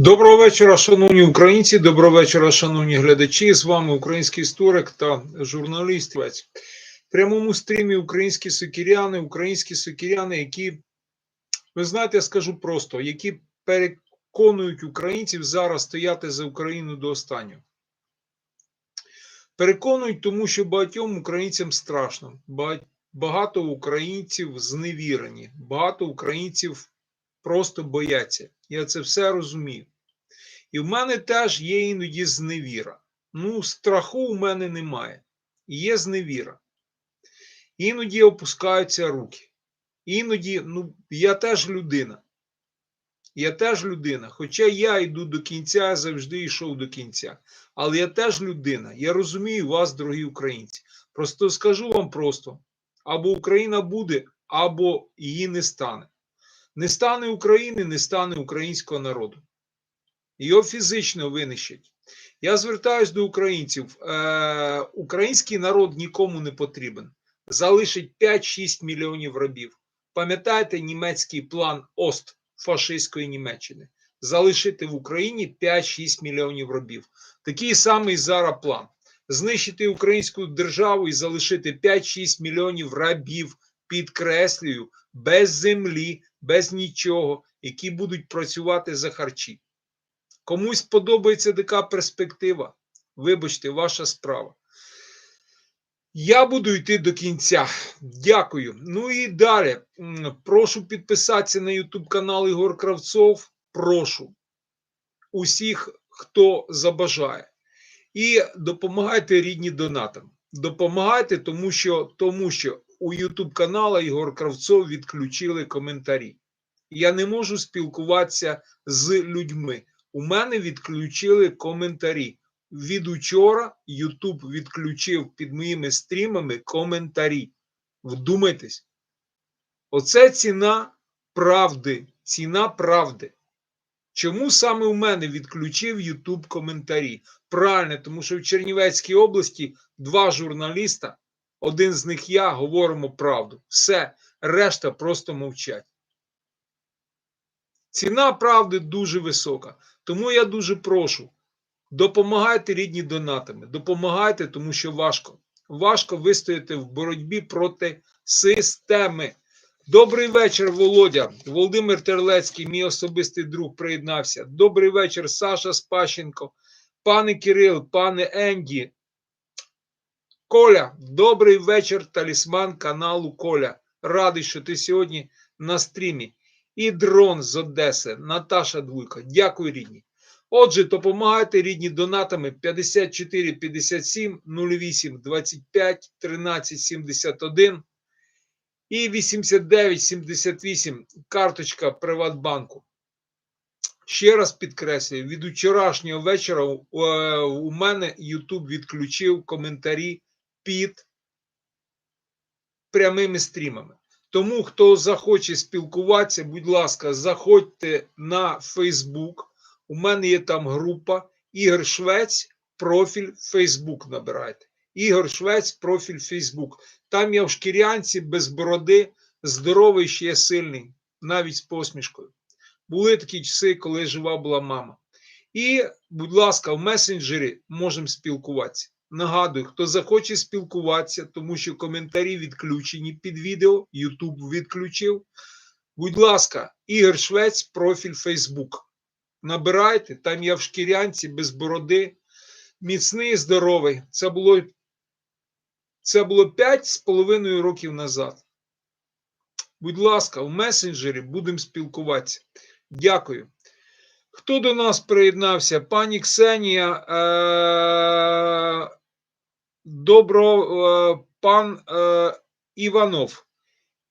Доброго вечора, шановні українці. Доброго вечора, шановні глядачі. З вами український історик та журналіст. В прямому стрімі українські сокіряни, українські сокіряни, які, ви знаєте, я скажу просто, які переконують українців зараз стояти за Україну до останнього. Переконують, тому що багатьом українцям страшно. Багато українців зневірені, багато українців просто бояться. Я це все розумію. І в мене теж є іноді зневіра. Ну, страху у мене немає. Є зневіра. Іноді опускаються руки. Іноді, ну, я теж людина. Я теж людина. Хоча я йду до кінця, я завжди йшов до кінця. Але я теж людина. Я розумію вас, дорогі українці. Просто скажу вам просто: або Україна буде, або її не стане. Не стане України, не стане українського народу. Його фізично винищать. Я звертаюсь до українців. Е, український народ нікому не потрібен. Залишить 5-6 мільйонів рабів. Пам'ятаєте німецький план Ост фашистської Німеччини? Залишити в Україні 5-6 мільйонів рабів. Такий самий зараз план. Знищити українську державу і залишити 5-6 мільйонів рабів, підкреслюю, без землі, без нічого, які будуть працювати за харчі. Комусь подобається така перспектива. Вибачте, ваша справа. Я буду йти до кінця. Дякую. Ну і далі. Прошу підписатися на YouTube канал Ігор Кравцов. Прошу усіх, хто забажає. І допомагайте рідні донатам. Допомагайте, тому що, тому що у YouTube канала Ігор Кравцов відключили коментарі. Я не можу спілкуватися з людьми. У мене відключили коментарі. Від учора YouTube відключив під моїми стрімами коментарі. Вдумайтесь. Оце ціна правди. Ціна правди. Чому саме у мене відключив YouTube коментарі? Правильно, тому що в Чернівецькій області два журналіста, один з них я, говоримо правду. Все, решта просто мовчать. Ціна правди дуже висока. Тому я дуже прошу, допомагайте рідні донатами, допомагайте, тому що важко. Важко вистояти в боротьбі проти системи. Добрий вечір, Володя. Володимир Терлецький, мій особистий друг, приєднався. Добрий вечір, Саша Спащенко, пане Кирил, пане Енді. Коля, добрий вечір, талісман каналу Коля. Радий, що ти сьогодні на стрімі. І дрон з Одеси, Наташа Двуйко. Дякую, рідні. Отже, допомагайте рідні донатами 54 57 08 25 13 71 і 89 78 карточка Приватбанку. Ще раз підкреслюю, від вчорашнього вечора е, у мене YouTube відключив коментарі під прямими стрімами. Тому, хто захоче спілкуватися, будь ласка, заходьте на Facebook. У мене є там група Ігор Швець, профіль Facebook набирайте. Ігор Швець, профіль Facebook. Там я в шкірянці без бороди, здоровий ще сильний, навіть з посмішкою. Були такі часи, коли жива була мама. І, будь ласка, в месенджері можемо спілкуватися. Нагадую, хто захоче спілкуватися, тому що коментарі відключені під відео, YouTube відключив. Будь ласка, Ігор Швець, профіль Facebook. Набирайте, там я в шкірянці без бороди. Міцний, і здоровий. Це було це було 5 з половиною років назад. Будь ласка, в месенджері будемо спілкуватися. Дякую. Хто до нас приєднався? Пані Ксенія. Е- Добро, е- пан е- Іванов.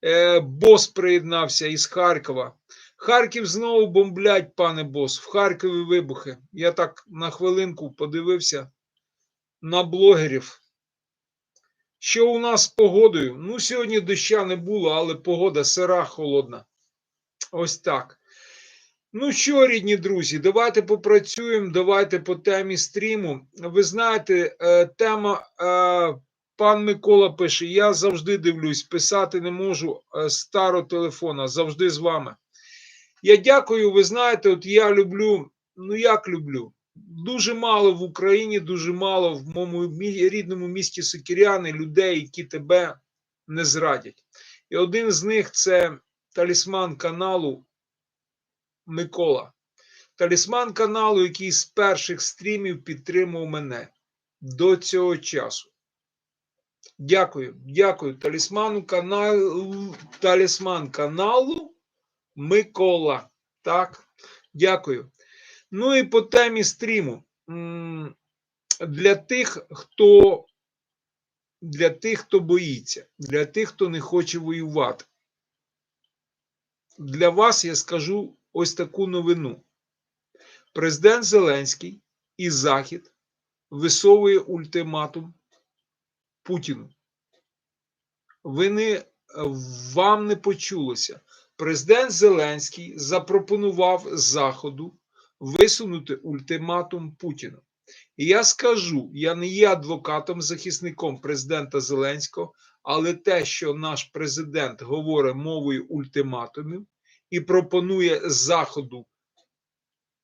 Е- Бос приєднався із Харкова. Харків знову бомблять, пане бос. В Харкові вибухи. Я так на хвилинку подивився на блогерів. Що у нас з погодою? Ну, сьогодні доща не було, але погода сира, холодна. Ось так. Ну що, рідні друзі, давайте попрацюємо, давайте по темі стріму. Ви знаєте, е, тема, е, пан Микола пише: я завжди дивлюсь, писати не можу е, старого телефона, завжди з вами. Я дякую, ви знаєте, от я люблю ну як люблю. Дуже мало в Україні, дуже мало в моєму рідному місті Сокіряни людей, які тебе не зрадять. І один з них це талісман каналу Микола. Талісман каналу, який з перших стрімів підтримав мене до цього часу. Дякую, дякую. Талісману каналу, талісман каналу Микола. Так, дякую. Ну і по темі стріму. Для тих, хто для тих, хто боїться, для тих, хто не хоче воювати. Для вас я скажу ось таку новину. Президент Зеленський і Захід висовує ультиматум Путіну. Ви не, вам не почулося. Президент Зеленський запропонував Заходу висунути ультиматум Путіну. І я скажу: я не є адвокатом, захисником президента Зеленського, але те, що наш президент говорить мовою ультиматумів і пропонує Заходу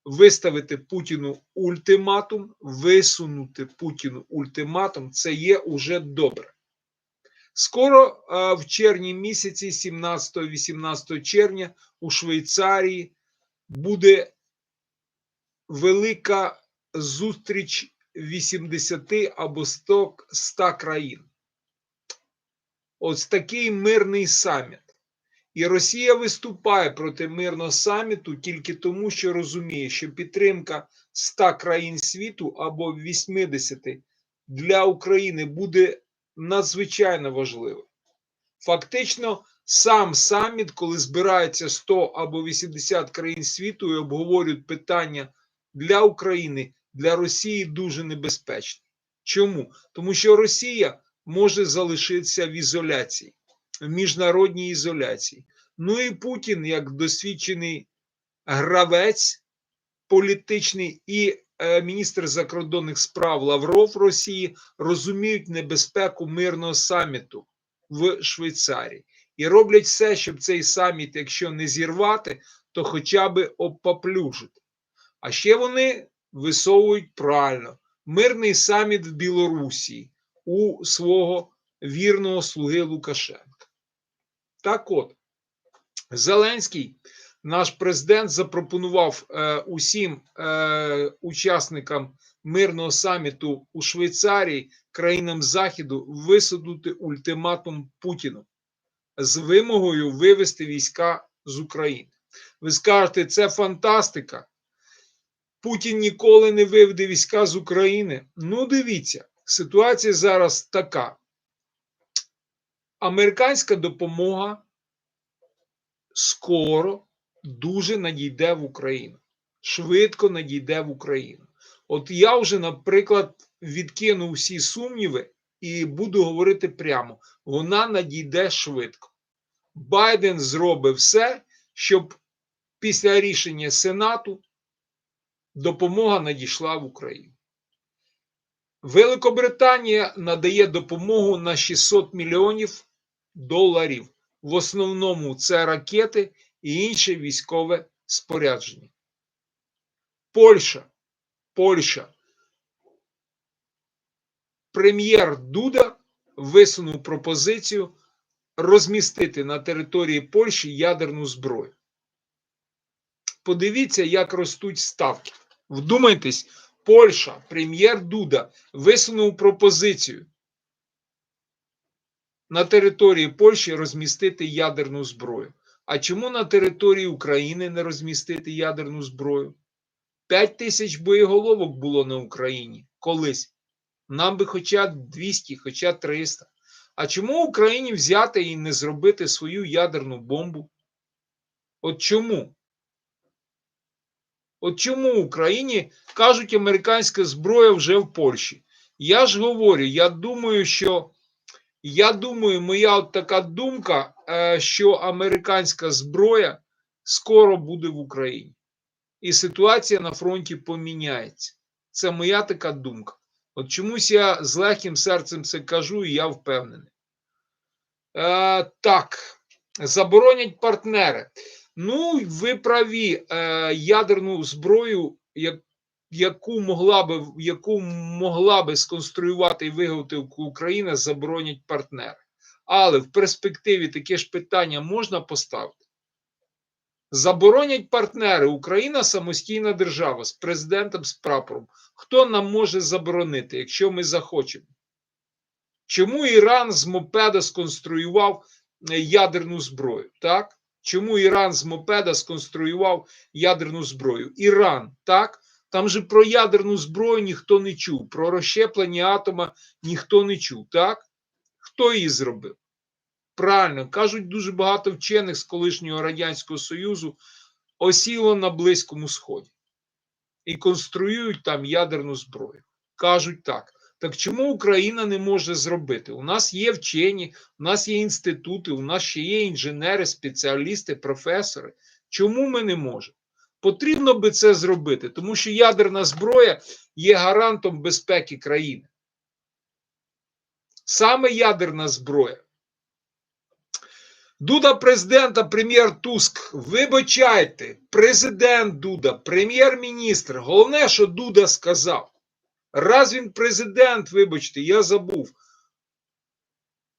виставити Путіну ультиматум, висунути Путіну ультиматум, це є уже добре. Скоро а, в червні місяці, 17-18 червня, у Швейцарії буде велика зустріч 80 або 100, 100 країн. Ось такий мирний саміт. І Росія виступає проти мирного саміту тільки тому, що розуміє, що підтримка 100 країн світу або 80 для України буде надзвичайно важливою. Фактично, сам саміт, коли збирається 100 або 80 країн світу і обговорюють питання для України, для Росії дуже небезпечний. Чому? Тому що Росія може залишитися в ізоляції, в міжнародній ізоляції. Ну і Путін, як досвідчений гравець політичний і е, міністр закордонних справ Лавров Росії розуміють небезпеку мирного саміту в Швейцарії і роблять все, щоб цей саміт, якщо не зірвати, то хоча б обпоплюжити. А ще вони висовують правильно мирний саміт в Білорусі у свого вірного слуги Лукашенка. Так от, Зеленський, наш президент, запропонував е, усім е, учасникам мирного саміту у Швейцарії, країнам Заходу, висадити ультиматум Путіну з вимогою вивести війська з України. Ви скажете, це фантастика. Путін ніколи не виведе війська з України. Ну, дивіться, ситуація зараз така. Американська допомога скоро дуже надійде в Україну. Швидко надійде в Україну. От я вже, наприклад, відкину всі сумніви і буду говорити прямо: вона надійде швидко. Байден зробить все, щоб після рішення Сенату допомога надійшла в Україну. Великобританія надає допомогу на 600 мільйонів доларів. В основному це ракети і інше військове спорядження. Польща. Польща. Прем'єр Дуда висунув пропозицію розмістити на території Польщі ядерну зброю. Подивіться, як ростуть ставки. Вдумайтесь, Польща, прем'єр Дуда висунув пропозицію на території Польщі розмістити ядерну зброю. А чому на території України не розмістити ядерну зброю? 5 тисяч боєголовок було на Україні колись. Нам би хоча 200, хоча 300. А чому Україні взяти і не зробити свою ядерну бомбу? От чому? От чому Україні кажуть, американська зброя вже в Польщі? Я ж говорю, я думаю, що я думаю, моя от така думка, е, що американська зброя скоро буде в Україні. І ситуація на фронті поміняється. Це моя така думка. От чомусь я з легким серцем це кажу, і я впевнений. Е, так, заборонять партнери. Ну, ви праві, е, ядерну зброю як, яку могла би яку могла би сконструювати і виготовити Україна, заборонять партнери. Але в перспективі таке ж питання можна поставити. Заборонять партнери Україна самостійна держава з президентом з прапором. Хто нам може заборонити, якщо ми захочемо? Чому Іран з мопеда сконструював е, ядерну зброю? Так? Чому Іран з мопеда сконструював ядерну зброю? Іран, так? Там же про ядерну зброю ніхто не чув, про розщеплення атома ніхто не чув, так? Хто її зробив? Правильно, кажуть, дуже багато вчених з колишнього Радянського Союзу осіло на Близькому Сході і конструюють там ядерну зброю. Кажуть так. Так чому Україна не може зробити? У нас є вчені, у нас є інститути, у нас ще є інженери, спеціалісти, професори. Чому ми не можемо? Потрібно би це зробити, тому що ядерна зброя є гарантом безпеки країни. Саме ядерна зброя. Дуда президента, прем'єр Туск. Вибачайте, президент Дуда, прем'єр-міністр. Головне, що Дуда сказав. Раз він президент, вибачте, я забув.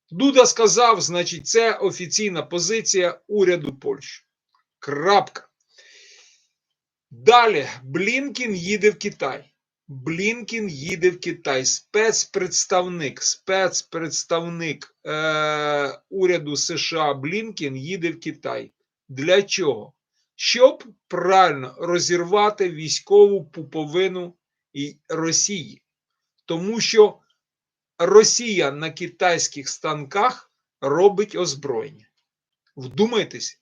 Дуда сказав, значить, це офіційна позиція уряду Польщі. Крапка. Далі Блінкін їде в Китай. Блінкін їде в Китай. Спецпредставник, спецпредставник е, уряду США Блінкін їде в Китай. Для чого? Щоб правильно розірвати військову пуповину і Росії. Тому що Росія на китайських станках робить озброєння. Вдумайтесь,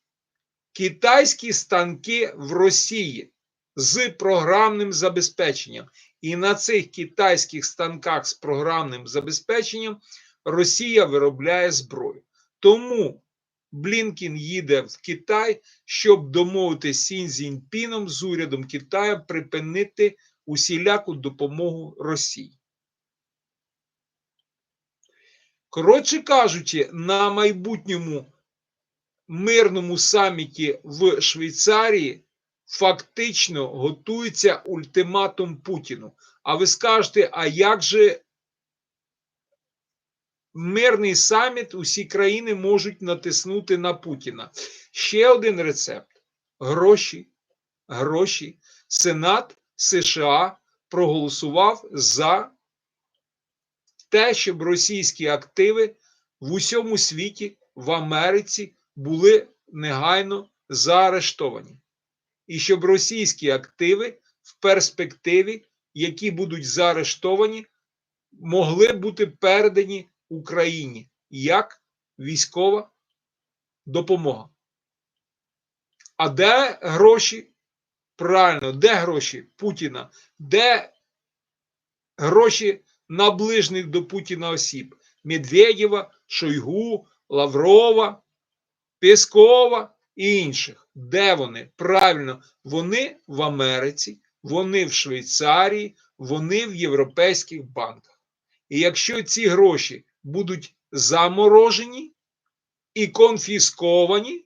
китайські станки в Росії з програмним забезпеченням. І на цих китайських станках з програмним забезпеченням Росія виробляє зброю. Тому Блінкін їде в Китай, щоб домовитися з Сін з урядом Китаю припинити усіляку допомогу Росії. Коротше кажучи, на майбутньому мирному саміті в Швейцарії фактично готується ультиматум Путіну. А ви скажете, а як же мирний саміт усі країни можуть натиснути на Путіна? Ще один рецепт: гроші. Гроші. Сенат США проголосував за те, щоб російські активи в усьому світі в Америці були негайно заарештовані. І щоб російські активи в перспективі, які будуть заарештовані, могли бути передані Україні як військова допомога. А де гроші? Правильно, де гроші Путіна? Де гроші наближених до Путіна осіб? Медведєва, Шойгу, Лаврова, Пєскова і інших. Де вони? Правильно, вони в Америці, вони в Швейцарії, вони в європейських банках. І якщо ці гроші будуть заморожені і конфісковані,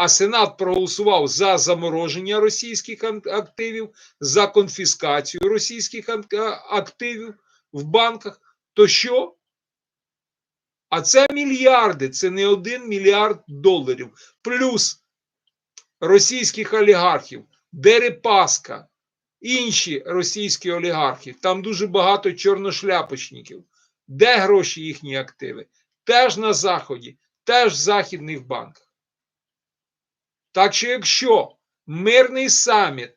а Сенат проголосував за замороження російських активів, за конфіскацію російських активів в банках, то що? А це мільярди, це не один мільярд доларів. Плюс російських олігархів, Дерипаска, інші російські олігархи, там дуже багато чорношляпочників. Де гроші їхні активи? Теж на Заході, теж в західних банках. Так що, якщо мирний саміт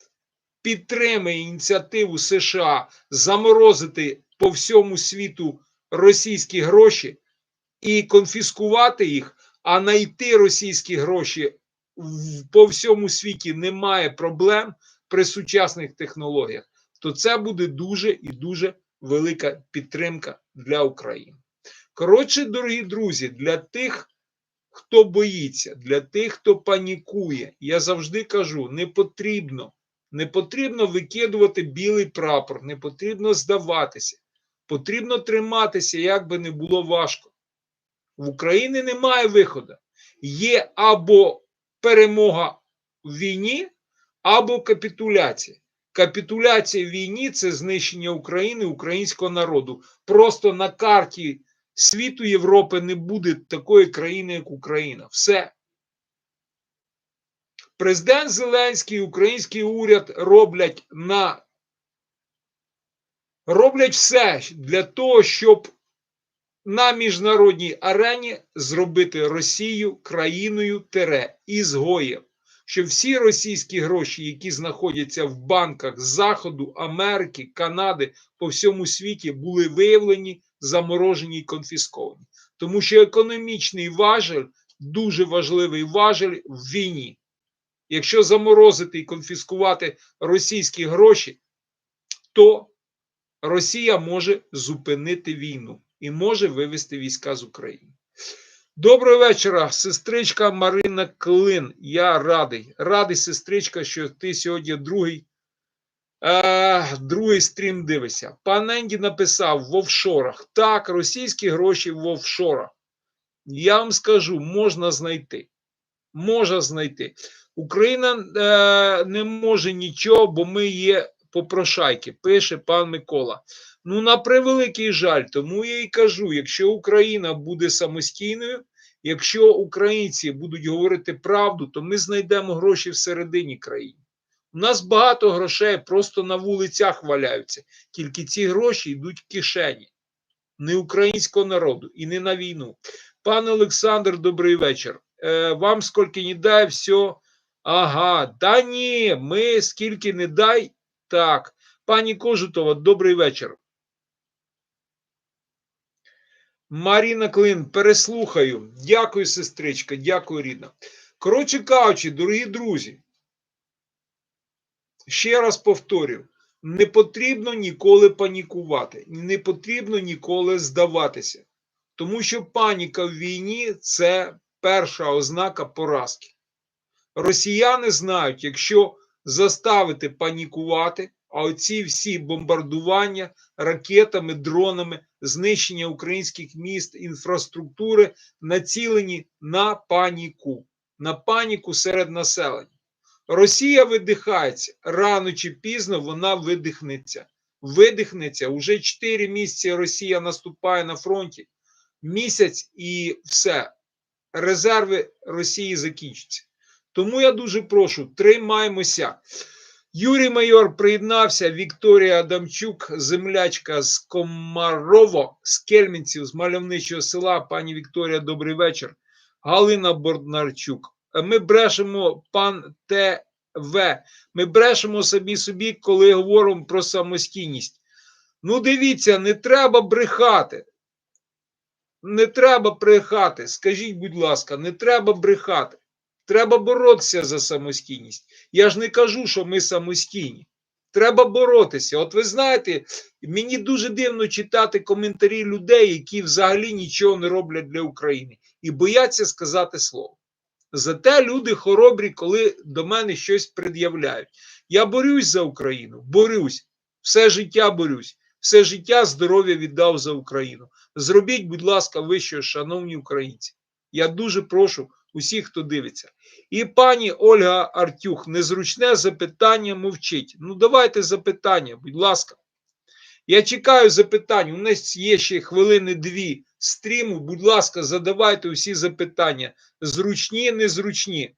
підтримує ініціативу США заморозити по всьому світу російські гроші і конфіскувати їх, а знайти російські гроші по всьому світі немає проблем при сучасних технологіях, то це буде дуже і дуже велика підтримка для України. Коротше, дорогі друзі, для тих хто боїться, для тих, хто панікує, я завжди кажу: не потрібно, не потрібно викидувати білий прапор, не потрібно здаватися. Потрібно триматися, як би не було важко. В Україні немає виходу. Є або перемога в війні, або капітуляція. Капітуляція в війні це знищення України, українського народу. Просто на карті світу Європи не буде такої країни, як Україна. Все. Президент Зеленський, український уряд роблять на роблять все для того, щоб на міжнародній арені зробити Росію країною тере ізгоєм. Щоб всі російські гроші, які знаходяться в банках Заходу, Америки, Канади по всьому світі, були виявлені, заморожені і конфісковані. Тому що економічний важель дуже важливий важель в війні. Якщо заморозити і конфіскувати російські гроші, то Росія може зупинити війну і може вивести війська з України. Доброго вечора, сестричка Марина Клин. Я радий. Радий, сестричка, що ти сьогодні другий е, другий стрім дивишся. Пан Енді написав в офшорах. Так, російські гроші в офшорах. Я вам скажу, можна знайти. Можна знайти. Україна е, не може нічого, бо ми є попрошайки, пише пан Микола. Ну, на превеликий жаль, тому я і кажу: якщо Україна буде самостійною, якщо українці будуть говорити правду, то ми знайдемо гроші всередині країни. У нас багато грошей просто на вулицях валяються, тільки ці гроші йдуть в кишені, не українського народу і не на війну. Пане Олександр, добрий вечір. Е, вам скільки не дай, все. Ага, да ні, ми скільки не дай, так. Пані Кожутова, добрий вечір. Маріна Клин, переслухаю. Дякую, сестричка, дякую, рідна. Коротше кажучи, дорогі друзі, ще раз повторю: не потрібно ніколи панікувати, не потрібно ніколи здаватися. Тому що паніка в війні це перша ознака поразки. Росіяни знають, якщо заставити панікувати, а оці всі бомбардування ракетами, дронами, знищення українських міст, інфраструктури націлені на паніку, на паніку серед населення. Росія видихається рано чи пізно вона видихнеться. Видихнеться уже 4 місяці. Росія наступає на фронті. Місяць і все. Резерви Росії закінчаться. Тому я дуже прошу, тримаймося. Юрій Майор приєднався, Вікторія Адамчук, землячка з Комарово, з Кельмінців, з мальовничого села. Пані Вікторія, добрий вечір. Галина Борднарчук. Ми брешемо пан ТВ. Ми брешемо самі собі, коли говоримо про самостійність. Ну, дивіться, не треба брехати. Не треба брехати. Скажіть, будь ласка, не треба брехати. Треба боротися за самостійність. Я ж не кажу, що ми самостійні. Треба боротися. От ви знаєте, мені дуже дивно читати коментарі людей, які взагалі нічого не роблять для України і бояться сказати слово. Зате люди хоробрі, коли до мене щось пред'являють. Я борюсь за Україну, борюсь, все життя борюсь, все життя здоров'я віддав за Україну. Зробіть, будь ласка, ви що, шановні українці. Я дуже прошу усіх, хто дивиться. І пані Ольга Артюх, незручне запитання мовчить. Ну, давайте запитання, будь ласка. Я чекаю запитань. У нас є ще хвилини дві стріму. Будь ласка, задавайте усі запитання. Зручні, незручні.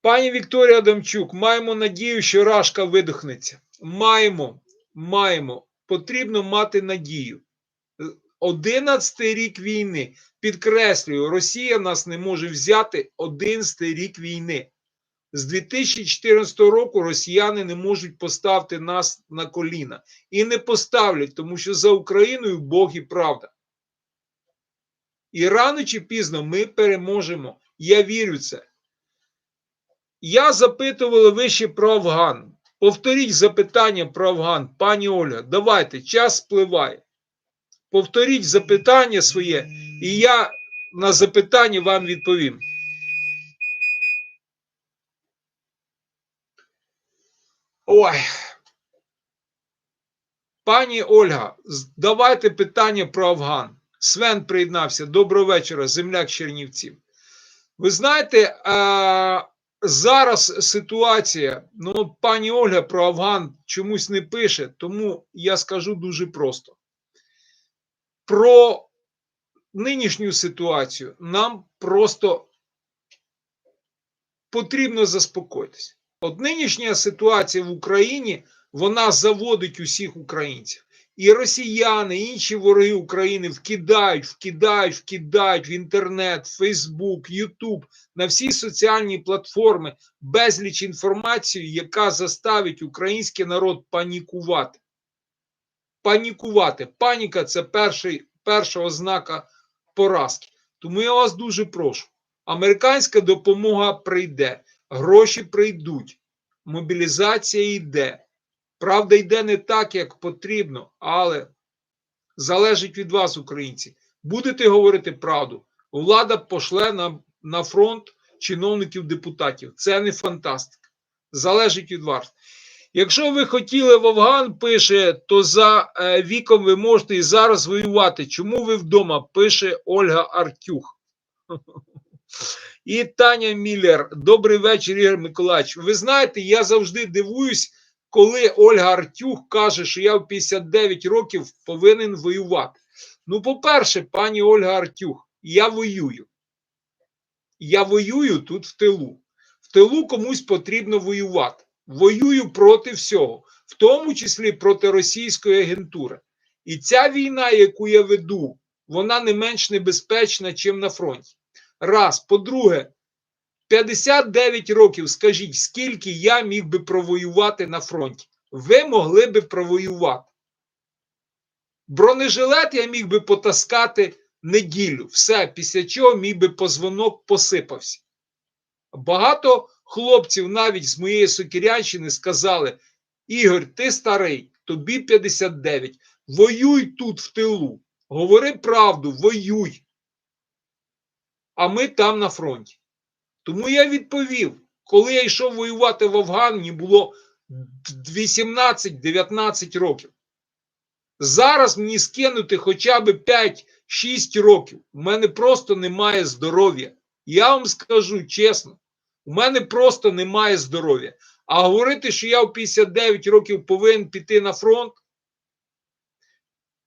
Пані Вікторія Адамчук, маємо надію, що Рашка видохнеться. Маємо, маємо. Потрібно мати надію. Одинадцятий рік війни. Підкреслюю, Росія нас не може взяти 11 рік війни. З 2014 року росіяни не можуть поставити нас на коліна. І не поставлять, тому що за Україною Бог і правда. І рано чи пізно ми переможемо. Я вірю в це. Я запитувала вище про Афган. Повторіть запитання про Афган, пані Ольга. Давайте, час спливає. Повторіть запитання своє, і я на запитання вам відповім. Ой. Пані Ольга, давайте питання про Афган. Свен приєднався. Доброго вечора, земляк Чернівців. Ви знаєте, зараз ситуація, ну пані Ольга про Афган чомусь не пише, тому я скажу дуже просто. Про нинішню ситуацію нам просто потрібно заспокоїтися. От нинішня ситуація в Україні вона заводить усіх українців. І росіяни, і інші вороги України вкидають, вкидають, вкидають в інтернет, Фейсбук, Ютуб, на всі соціальні платформи безліч інформації, яка заставить український народ панікувати. Панікувати. Паніка це перший, перша ознака поразки. Тому я вас дуже прошу. Американська допомога прийде, гроші прийдуть, мобілізація йде. Правда, йде не так, як потрібно, але залежить від вас, українці. Будете говорити правду, влада пошле на, на фронт чиновників депутатів. Це не фантастика. Залежить від вас. Якщо ви хотіли в Афган, пише, то за е, віком ви можете і зараз воювати. Чому ви вдома? Пише Ольга Артюх. І Таня Міллер. Добрий вечір, Ігор Миколаївич. Ви знаєте, я завжди дивуюсь, коли Ольга Артюх каже, що я в 59 років повинен воювати. Ну, по-перше, пані Ольга Артюх, я воюю. Я воюю тут в тилу. В тилу комусь потрібно воювати. Воюю проти всього, в тому числі проти російської агентури. І ця війна, яку я веду, вона не менш небезпечна, ніж на фронті. Раз. По-друге, 59 років, скажіть, скільки я міг би провоювати на фронті? Ви могли би провоювати. Бронежилет я міг би потаскати неділю. Все, після чого мій би позвонок посипався. Багато хлопців навіть з моєї Сокірянщини сказали: Ігор, ти старий, тобі 59. Воюй тут в тилу. Говори правду, воюй. А ми там на фронті. Тому я відповів, коли я йшов воювати в Афган, мені було 18-19 років. Зараз мені скинути хоча б 5-6 років. У мене просто немає здоров'я. Я вам скажу чесно, у мене просто немає здоров'я. А говорити, що я в 59 років повинен піти на фронт.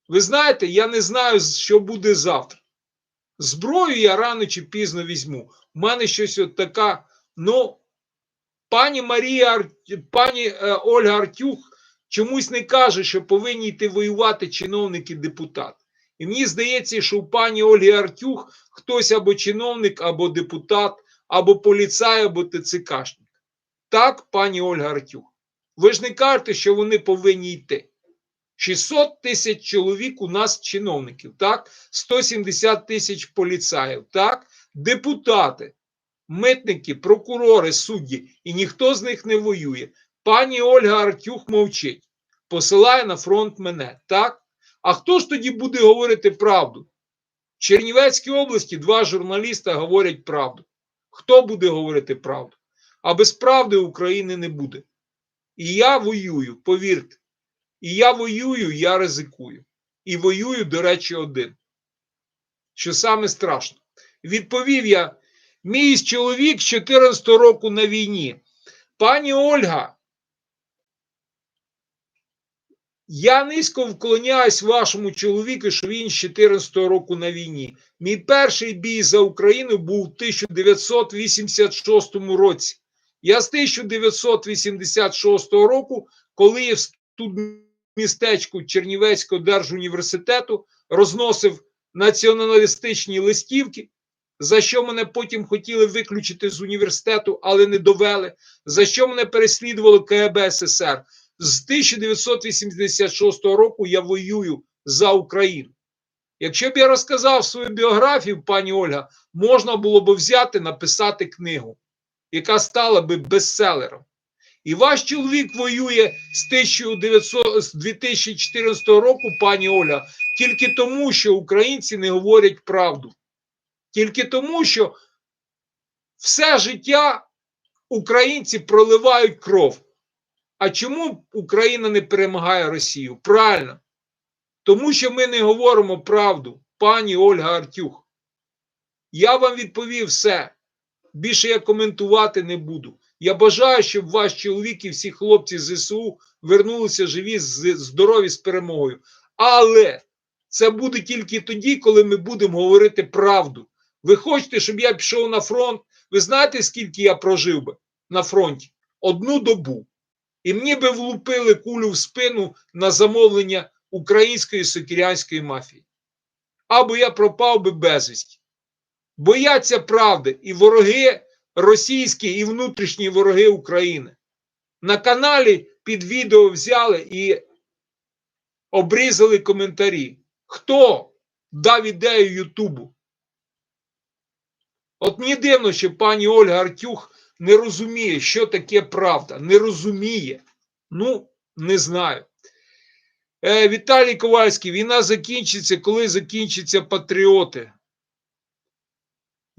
Ви знаєте, я не знаю, що буде завтра. Зброю я рано чи пізно візьму. У мене щось от така. Ну, пані Марія, пані е, Ольга Артюх чомусь не каже, що повинні йти воювати чиновники депутати. І мені здається, що у пані Ольги Артюх хтось або чиновник, або депутат, або поліцай, або ТЦКшник. Так, пані Ольга Артюх. Ви ж не кажете, що вони повинні йти. 600 тисяч чоловік у нас чиновників, так? 170 тисяч поліцаїв, так? Депутати, митники, прокурори, судді, і ніхто з них не воює. Пані Ольга Артюх мовчить, посилає на фронт мене, так? А хто ж тоді буде говорити правду? В Чернівецькій області два журналіста говорять правду. Хто буде говорити правду? А без правди України не буде. І я воюю, повірте. І я воюю, я ризикую. І воюю, до речі, один. Що саме страшно. Відповів я: мій чоловік з 14 року на війні. Пані Ольга, я низько вклоняюсь вашому чоловіку, що він з 14 року на війні. Мій перший бій за Україну був у 1986 році. Я з 1986 року, коли я тут містечку Чернівецького держуніверситету розносив націоналістичні листівки, за що мене потім хотіли виключити з університету, але не довели, за що мене переслідувало КГБ СССР. З 1986 року я воюю за Україну. Якщо б я розказав свою біографію, пані Ольга, можна було б взяти, написати книгу, яка стала би бестселером. І ваш чоловік воює з 1900, з 2014 року, пані Оля, тільки тому, що українці не говорять правду. Тільки тому, що все життя українці проливають кров. А чому Україна не перемагає Росію? Правильно. Тому що ми не говоримо правду, пані Ольга Артюх. Я вам відповів все. Більше я коментувати не буду. Я бажаю, щоб ваш чоловік і всі хлопці з ЗСУ вернулися живі, здорові з перемогою. Але це буде тільки тоді, коли ми будемо говорити правду. Ви хочете, щоб я пішов на фронт? Ви знаєте, скільки я прожив би на фронті? Одну добу. І мені би влупили кулю в спину на замовлення української сокірянської мафії. Або я пропав би безвісті. Бояться правди і вороги російські, і внутрішні вороги України. На каналі під відео взяли і обрізали коментарі. Хто дав ідею Ютубу? От мені дивно, що пані Ольга Артюх не розуміє, що таке правда. Не розуміє. Ну, не знаю. Е, Віталій Ковальський, війна закінчиться, коли закінчаться патріоти.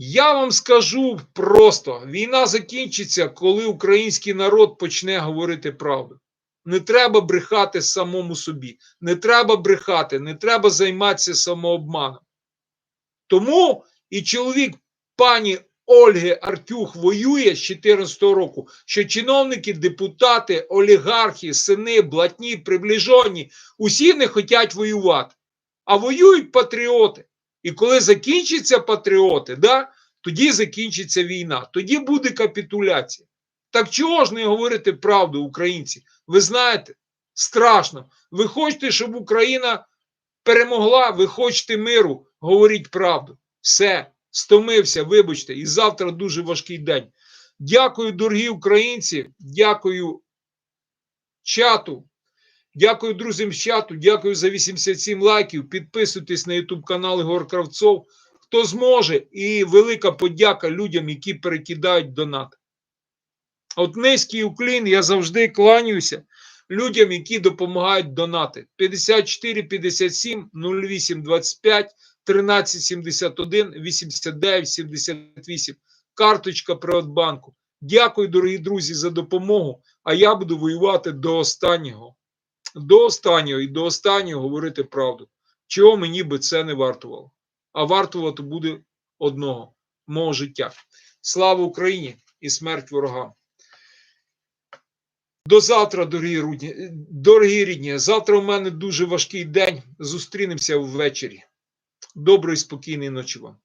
Я вам скажу просто: війна закінчиться, коли український народ почне говорити правду. Не треба брехати самому собі, не треба брехати, не треба займатися самообманом. Тому і чоловік пані Ольги Артюх воює з 2014 року, що чиновники, депутати, олігархи, сини, блатні, приближені, усі не хочуть воювати, а воюють патріоти. І коли закінчаться патріоти, да, тоді закінчиться війна, тоді буде капітуляція. Так чого ж не говорити правду, українці? Ви знаєте, страшно. Ви хочете, щоб Україна перемогла, ви хочете миру, говоріть правду. Все, стомився, вибачте, і завтра дуже важкий день. Дякую, дорогі українці, дякую чату. Дякую друзям з чату, дякую за 87 лайків. Підписуйтесь на YouTube канал Ігор Кравцов. Хто зможе, і велика подяка людям, які перекидають донат. От низький уклін, я завжди кланяюся людям, які допомагають донати. 54 57 08 25 13 71 89 78. Карточка Приватбанку. Дякую, дорогі друзі, за допомогу. А я буду воювати до останнього. До останнього і до останнього говорити правду. Чого мені би це не вартувало? А вартувати буде одного мого життя. Слава Україні і смерть ворогам. До завтра, дорогі рідні. Дорогі рідні. Завтра у мене дуже важкий день. Зустрінемося ввечері. Доброї, спокійної ночі вам.